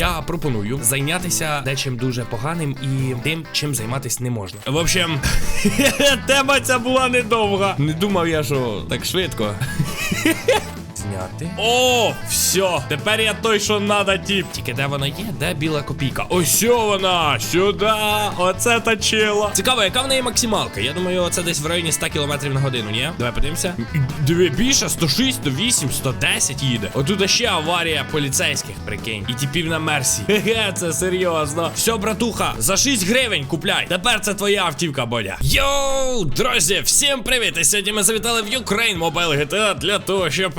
я пропоную зайнятися дечим дуже поганим і тим, чим займатися не можна. В общем, тема ця була недовга. Не думав я, що так швидко. Зняти. О, все. Тепер я той, що надо, тіп. Тільки де вона є? Де біла копійка? Ось вона! Сюди! Оце та чила. Цікаво, яка в неї максималка? Я думаю, це десь в районі 100 км на годину, ні? Давай подивимося. Диви, більше 106, 108, 110 їде. Отут ще аварія поліцейських, прикинь. І типів на мерсі. Хе-хе, це серйозно. Все, братуха, за 6 гривень купляй. Тепер це твоя автівка, Бодя. Йоу, друзі, всім привіт! І сьогодні ми завітали в Ukraine Mobile GTA для того, щоб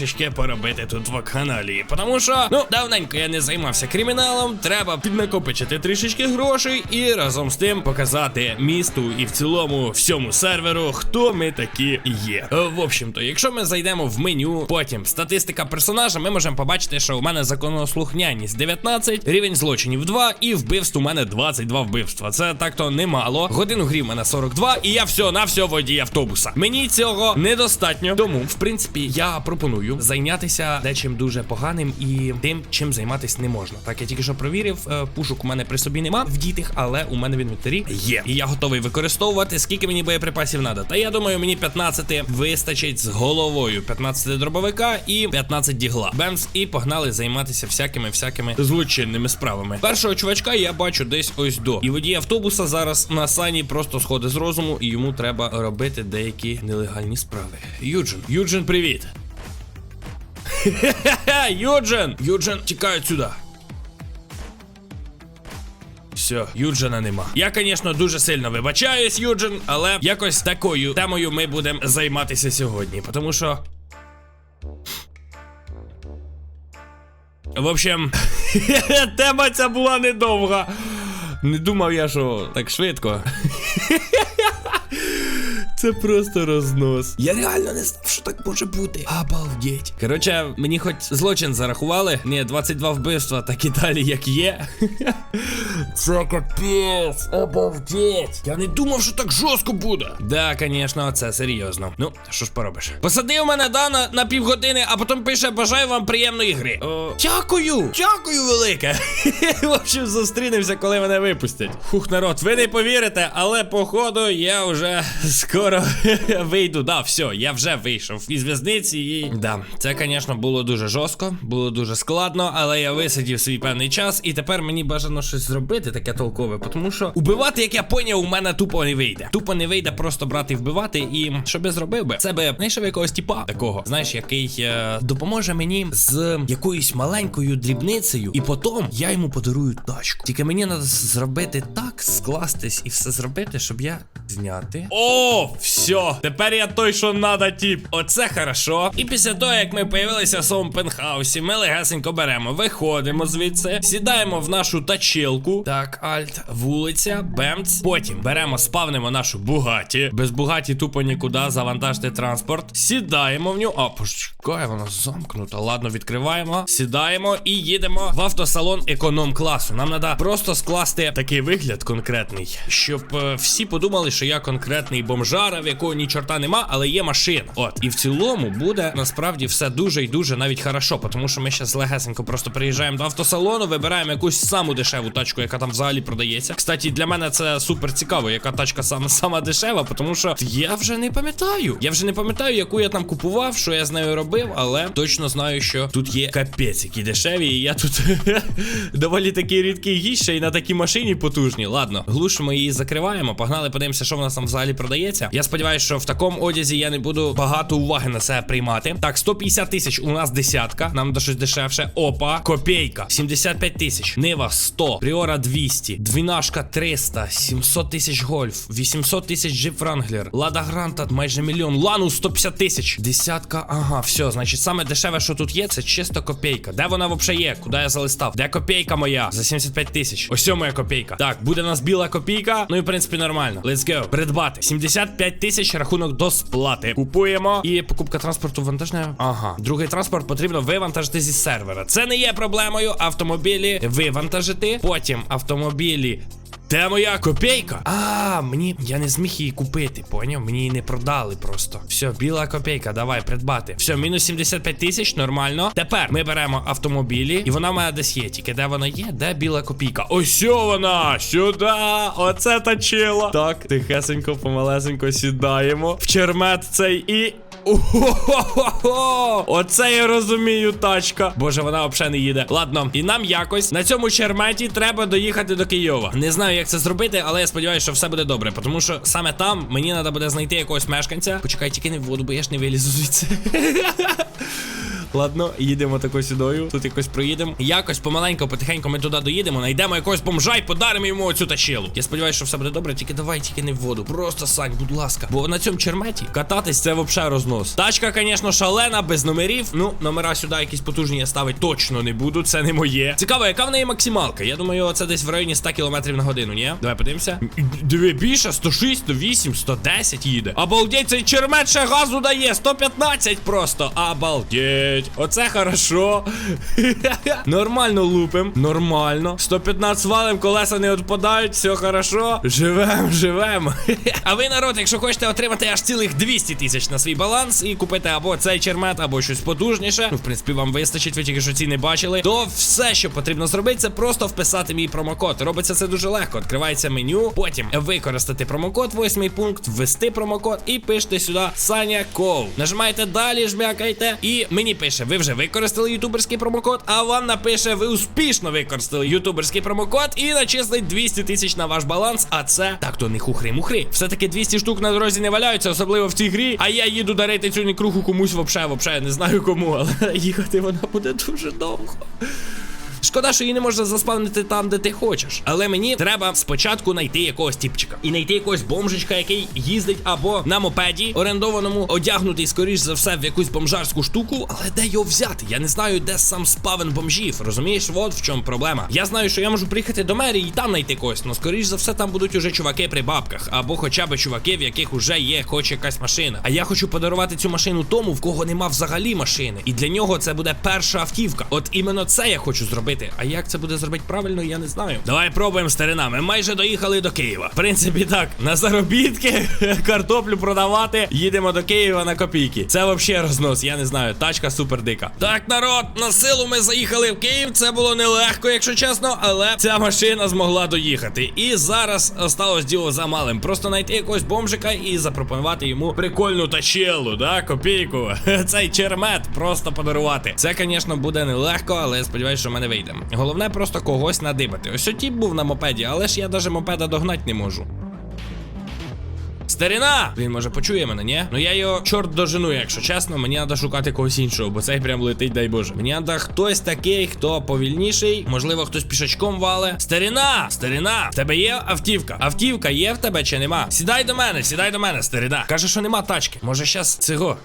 трішечки поробити тут в каналі. Тому що, ну, давненько я не займався криміналом. Треба піднакопичити трішечки грошей і разом з тим показати місту і в цілому всьому серверу, хто ми такі є. В общем-то, якщо ми зайдемо в меню, потім статистика персонажа, ми можемо побачити, що у мене законослухняність 19, рівень злочинів 2 і вбивств у мене 22 вбивства. Це так-то немало. Годину грі в мене 42, і я все на все водій автобуса. Мені цього недостатньо. Тому, в принципі, я пропоную зайнятися дечим дуже поганим і тим, чим займатися не можна. Так, я тільки що провірив, е, пушок у мене при собі нема вдітих, але у мене в інвентарі є. І я готовий використовувати, скільки мені боєприпасів треба. Та я думаю, мені 15 вистачить з головою. 15 дробовика і 15 дігла. Бемс, і погнали займатися всякими всякими злочинними справами. Першого чувачка я бачу десь ось до. І водій автобуса зараз на сані просто сходить з розуму, і йому треба робити деякі нелегальні справи. Юджин, Юджин, привіт. Юджин! Юджин, тікай сюди. Все, Юджина нема. Я, звісно, дуже сильно вибачаюсь, Юджин, але якось такою темою ми будемо займатися сьогодні. Тому що. В общем, тема ця була недовга. Не думав я, що так швидко. Це просто рознос. Я реально не знав, що так може бути. Обалдеть. Коротше, мені хоч злочин зарахували. Ні, 22 вбивства, так і далі, як є. Це капець, обалдеть. Я не думав, що так жорстко буде. Да, звісно, це серйозно. Ну, що ж поробиш? Посадив мене Дана на півгодини, а потім пише бажаю вам приємної гри. О, дякую! Дякую велике. В общем, зустрінемося, коли мене випустять. Хух, народ, ви не повірите, але походу я вже скоро вийду. Да, все, я вже вийшов із в'язниці і. Да, це, звісно, було дуже жорстко, було дуже складно, але я висидів свій певний час, і тепер мені бажано щось зробити таке толкове, тому що убивати, як я поняв, у мене тупо не вийде. Тупо не вийде просто брати і вбивати. І що би зробив би? Це би знайшов якогось типа такого, знаєш, який е, допоможе мені з якоюсь маленькою дрібницею, і потім я йому подарую тачку. Тільки мені треба зробити так, скластись і все зробити, щоб я зняти. О, все! Тепер я той, що надо, тіп. Оце хорошо. І після того, як ми появилися в своєму пентхаусі, ми легесенько беремо, виходимо звідси, сідаємо в нашу тачилку. Так, альт, вулиця, бемц. Потім беремо, спавнимо нашу бугаті. Без бугаті тупо нікуди завантажити транспорт. Сідаємо в нього. А, почекай, вона замкнута. Ладно, відкриваємо. Сідаємо і їдемо в автосалон економ класу. Нам треба просто скласти такий вигляд конкретний, щоб е, всі подумали, що я конкретний бомжара, в якого ні чорта нема, але є машина. От. І в цілому буде насправді все дуже і дуже навіть хорошо, тому що ми зараз легесенько просто приїжджаємо до автосалону, вибираємо якусь саму дешеву тачку, яка там взагалі продається. Кстати, для мене це супер цікаво, яка тачка саме сама дешева, тому що я вже не пам'ятаю. Я вже не пам'ятаю, яку я там купував, що я з нею робив, але точно знаю, що тут є капець, які дешеві, і я тут доволі такий рідкий гість, ще й на такій машині потужні. Ладно, глушимо її, закриваємо. Погнали, подивимося, що в нас там взагалі продається. Я сподіваюся, що в такому одязі я не буду багато уваги на себе приймати. Так, 150 тисяч у нас десятка. Нам до щось дешевше. Опа, копійка. 75 тисяч. Нива 100. Пріора 200. Двінашка 300. 700 тисяч гольф. 800 тисяч джип Вранглер. Лада Гранта майже мільйон. Лану 150 тисяч. Десятка. Ага, все. Значить, саме дешеве, що тут є, це чисто копійка. Де вона взагалі є? Куди я залистав? Де копійка моя? За 75 тисяч. Ось моя копійка. Так, буде у нас біла копійка. Ну і в принципі нормально. Let's go. Придбати. 75 тисяч рахунок до сплати. Купуємо. І покупка транспорту вантажне. Ага. Другий транспорт потрібно вивантажити зі сервера. Це не є проблемою. Автомобілі вивантажити. Потім автомобілі Де моя копійка? А, мені я не зміг її купити, поняв? Мені її не продали просто. Все, біла копійка, давай придбати. Все, мінус 75 тисяч, нормально. Тепер ми беремо автомобілі, і вона в мене десь є. Тільки де вона є? Де біла копійка? Ось вона! Сюди! Оце точило. Так, тихесенько, помалесенько сідаємо. В чермет цей і. Ого-го-го! Оце я розумію, тачка. Боже, вона взагалі не їде. Ладно, і нам якось на цьому черметі треба доїхати до Києва. Не знаю, як це зробити, але я сподіваюся, що все буде добре. Тому що саме там мені треба буде знайти якогось мешканця. Почекай, тільки не в воду, бо я ж не вилізу звідси. Ладно, їдемо тако сюдою. Тут якось проїдемо. Якось помаленько, потихеньку ми туди доїдемо, знайдемо якогось бомжа і подаримо йому оцю тачилу. Я сподіваюся, що все буде добре, тільки давай, тільки не в воду. Просто сань, будь ласка. Бо на цьому черметі кататись це взагалі рознос. Тачка, звісно, шалена, без номерів. Ну, номера сюди якісь потужні я ставити точно не буду. Це не моє. Цікаво, яка в неї максималка? Я думаю, це десь в районі 100 км на годину, ні? Давай подивимося. Диви, більше 106, 108, 110 їде. Обалдеть, цей чермет ще газу дає. 115 просто. Обалдеть. Оце хорошо. Нормально лупим. Нормально. 115 валим, колеса не відпадають, все хорошо. Живем, живем. А ви, народ, якщо хочете отримати аж цілих 200 тисяч на свій баланс і купити або цей чермет, або щось потужніше. Ну, в принципі, вам вистачить, ви тільки що ціни бачили. То все, що потрібно зробити, це просто вписати мій промокод. Робиться це дуже легко. Відкривається меню, потім використати промокод, восьмий пункт, ввести промокод і пишете сюди Саня Ков. Нажимаєте далі, жмякайте, і мені пише, ви вже використали ютуберський промокод, а вам напише, ви успішно використали ютуберський промокод і начислить 200 тисяч на ваш баланс. А це так то не хухри-мухри. Все-таки 200 штук на дорозі не валяються, особливо в цій грі. А я їду дарити цю некруху комусь вообще, вообще, не знаю кому, але їхати вона буде дуже довго. Шкода, що її не можна заспавнити там, де ти хочеш. Але мені треба спочатку знайти якогось тіпчика. І знайти якогось бомжичка, який їздить або на мопеді, орендованому, одягнутий, скоріш за все, в якусь бомжарську штуку. Але де його взяти? Я не знаю, де сам спавен бомжів. Розумієш, от в чому проблема. Я знаю, що я можу приїхати до мерії і там знайти когось, але скоріш за все, там будуть уже чуваки при бабках, або хоча б чуваки, в яких уже є хоч якась машина. А я хочу подарувати цю машину тому, в кого нема взагалі машини. І для нього це буде перша автівка. От іменно це я хочу зробити. А як це буде зробити правильно, я не знаю. Давай пробуємо старина. Ми майже доїхали до Києва. В принципі, так, на заробітки, картоплю продавати. Їдемо до Києва на копійки. Це взагалі рознос, я не знаю. Тачка супер дика. Так, народ, на силу ми заїхали в Київ. Це було нелегко, якщо чесно, але ця машина змогла доїхати. І зараз осталось діло за малим. Просто знайти якогось бомжика і запропонувати йому прикольну тачелу, да, копійку. Цей чермет просто подарувати. Це, звісно, буде нелегко, але сподіваюся, що в мене вийде. Головне просто когось надибати. Ось тіп був на мопеді, але ж я навіть мопеда догнати не можу. Старина! Він може почує мене, ні? Ну я його чорт дожену, якщо чесно, мені треба шукати когось іншого, бо цей прям летить, дай Боже. Мені треба хтось такий, хто повільніший, можливо, хтось пішачком вале. Старина! Старина! В тебе є автівка? Автівка є в тебе чи нема? Сідай до мене, сідай до мене, старина. Каже, що нема тачки. Може, щас цього.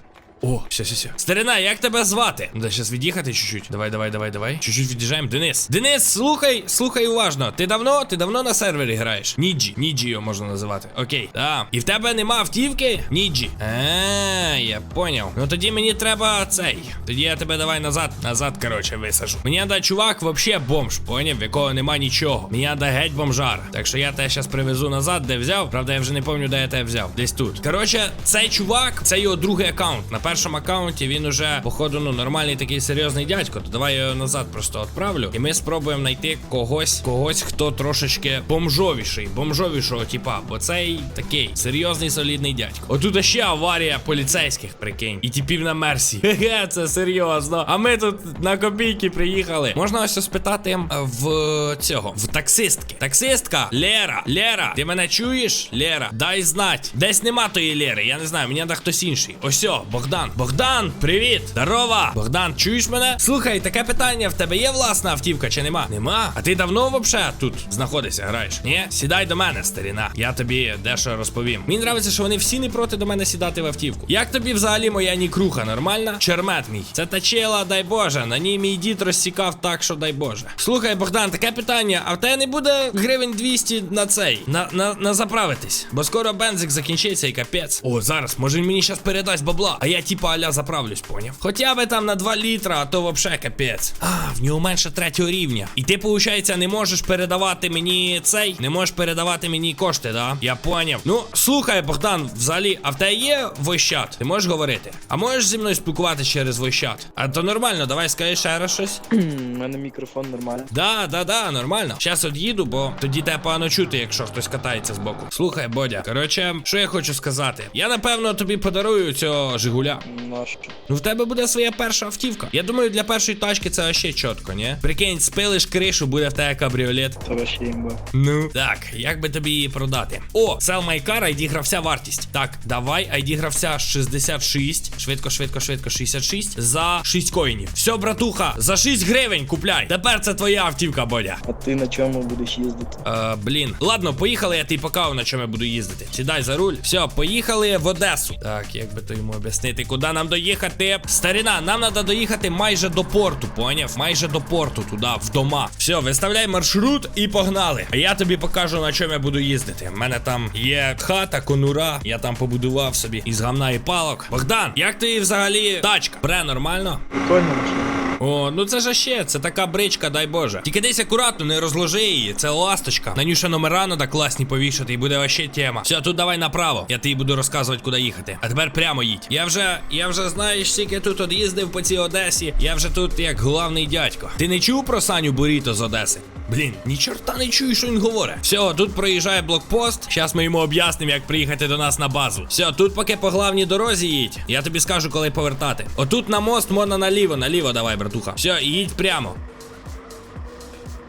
О, все, все, все. Старина, як тебе звати? Да, щас від'їхати чуть-чуть. Давай, давай, давай, давай. Чуть-чуть від'їжджаємо. Денис. Денис, слухай, слухай уважно. Ти давно, ти давно на сервері граєш? Ніджі. Ніджі його можна називати. Окей. Да. І в тебе нема автівки? Ніджі. А, я поняв. Ну тоді мені треба цей. Тоді я тебе давай назад, назад, короче, висажу. Мені треба чувак, вообще бомж, поняв, в якого нема нічого. Мені треба геть бомжар. Так що я тебе зараз привезу назад, де взяв. Правда, я вже не пам'ятаю, де я тебе взяв. Десь тут. Коротше, цей чувак, це його другий аккаунт. На першому аккаунті він уже, походу, ну, нормальний такий серйозний дядько. То давай я його назад просто відправлю. І ми спробуємо знайти когось, когось, хто трошечки бомжовіший, бомжовішого типа. Бо цей такий серйозний солідний дядько. Отут ще аварія поліцейських, прикинь. І типів на мерсі. Хе-хе, це серйозно. А ми тут на копійки приїхали. Можна ось спитати е, в цього, в таксистки. Таксистка, Лера, Лера, ти мене чуєш? Лера, дай знать. Десь нема тої Лери, я не знаю, мені треба хтось інший. Осьо, Богдан. Богдан, привіт! Здорова! Богдан, чуєш мене? Слухай, таке питання: в тебе є власна автівка чи нема? Нема. А ти давно вообще тут знаходишся, граєш? Ні? Сідай до мене, старіна. Я тобі дещо розповім. Мені нравиться, що вони всі не проти до мене сідати в автівку. Як тобі взагалі моя нікруха, нормальна? Чермет мій. Це тачела, дай Боже. На ній мій дід розсікав так, що дай Боже. Слухай, Богдан, таке питання: а в тебе не буде гривень 200 на цей? На, на, на заправитись? Бо скоро бензик закінчиться і капець. О, зараз, може він мені щас передасть бабла. А я типа аля заправлюсь, поняв? Хоча би там на 2 літра, а то вообще капець. А, в нього менше третього рівня. І ти, виходить, не можеш передавати мені цей, не можеш передавати мені кошти, да? Я поняв. Ну, слухай, Богдан, взагалі, а в тебе є войщат? Ти можеш говорити? А можеш зі мною спілкуватися через войщат? А то нормально, давай скажи ще раз щось. У мене мікрофон нормальний. Да, да, да, нормально. Щас од'їду, бо тоді тебе погано чути, якщо хтось катається збоку. Слухай, Бодя, коротше, що я хочу сказати? Я напевно тобі подарую цього Жигуля. Нащо? Ну в тебе буде своя перша автівка. Я думаю, для першої тачки це ще чітко, ні? Прикинь, спилиш кришу, буде в тебе кабріолет. Це вообще імба. Ну так, як би тобі її продати? О, sell my car, ID гравця вартість. Так, давай, ID гравця 66. Швидко, швидко, швидко, 66. За 6 коїнів. Все, братуха, за 6 гривень купляй. Тепер це твоя автівка, Бодя. А ти на чому будеш їздити? Е, блін. Ладно, поїхали, я тобі покажу, на чому я буду їздити. Сідай за руль. Все, поїхали в Одесу. Так, як би то йому об'яснити, куди нам доїхати? Старина, нам треба доїхати майже до порту, поняв? Майже до порту, туди, в дома. Все, виставляй маршрут і погнали. А я тобі покажу, на чому я буду їздити. У мене там є хата, конура. Я там побудував собі із гамна і палок. Богдан, як ти взагалі тачка? Бре, нормально? Прикольно машина. О, ну це ж ще, це така бричка, дай Боже. Тільки десь акуратно, не розложи її. Це ласточка. На нюша номера надо класні повішати, і буде ваще тема. Все, тут давай направо. Я тобі буду розказувати, куди їхати. А тепер прямо їдь. Я вже, я вже знаєш, скільки тут од'їздив по цій Одесі. Я вже тут як главний дядько. Ти не чув про Саню Буріто з Одеси? Блін, ні чорта не чую, що він говорить. Все, тут проїжджає блокпост. Зараз ми йому об'яснимо, як приїхати до нас на базу. Все, тут поки по главній дорозі їдь. Я тобі скажу, коли повертати. Отут на мост можна наліво, наліво давай, братуха. Все, їдь прямо.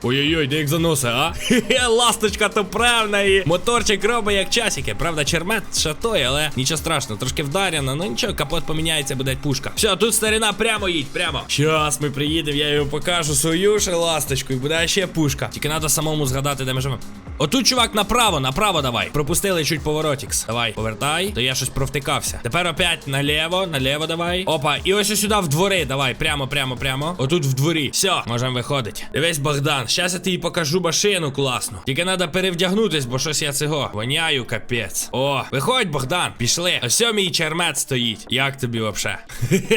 Ой-ой-ой, де як заноси, а? Хе-хе, ласточка то правна і моторчик робить як часики. Правда, чермет той, але нічого страшного, трошки вдарено, ну нічого, капот поміняється, буде пушка. Все, тут старина прямо їдь, прямо. Щас ми приїдемо, я йому покажу свою ще ласточку, і буде ще пушка. Тільки треба самому згадати, де ми живемо. Отут, чувак, направо, направо давай. Пропустили чуть поворотікс. Давай, повертай. То я щось провтикався. Тепер опять наліво, наліво давай. Опа, і ось сюди в двори. Давай, прямо, прямо, прямо. Отут в дворі. Все, можемо виходити. Дивись, Богдан. Щас я тобі покажу машину класну. Тільки треба перевдягнутись, бо щось я цього. Воняю, капець. О, виходь, Богдан, пішли. Ось мій чермет стоїть. Як тобі вообще?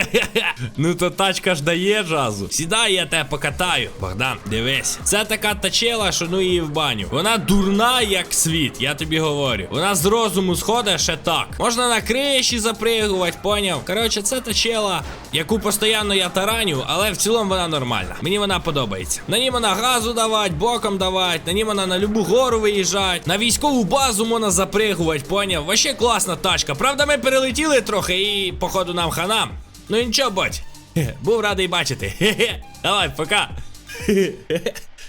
ну то тачка ж дає жазу. Сідай, я тебе покатаю. Богдан, дивись. Це така тачела, що ну її в баню. Вона дурна, як світ, я тобі говорю. Вона з розуму сходить ще так. Можна на криші запригувати, поняв? Коротше, це тачела, яку постійно я тараню, але в цілому вона нормальна. Мені вона подобається. На ній вона газу давать, боком давать, на ній вона на любу гору виїжджать. На військову базу можна запригувати, поняв? Вообще класна тачка. Правда, ми перелетіли трохи і, походу, нам ханам. Ну нічого, бать. Був радий бачити. Хе-хе. Давай, пока.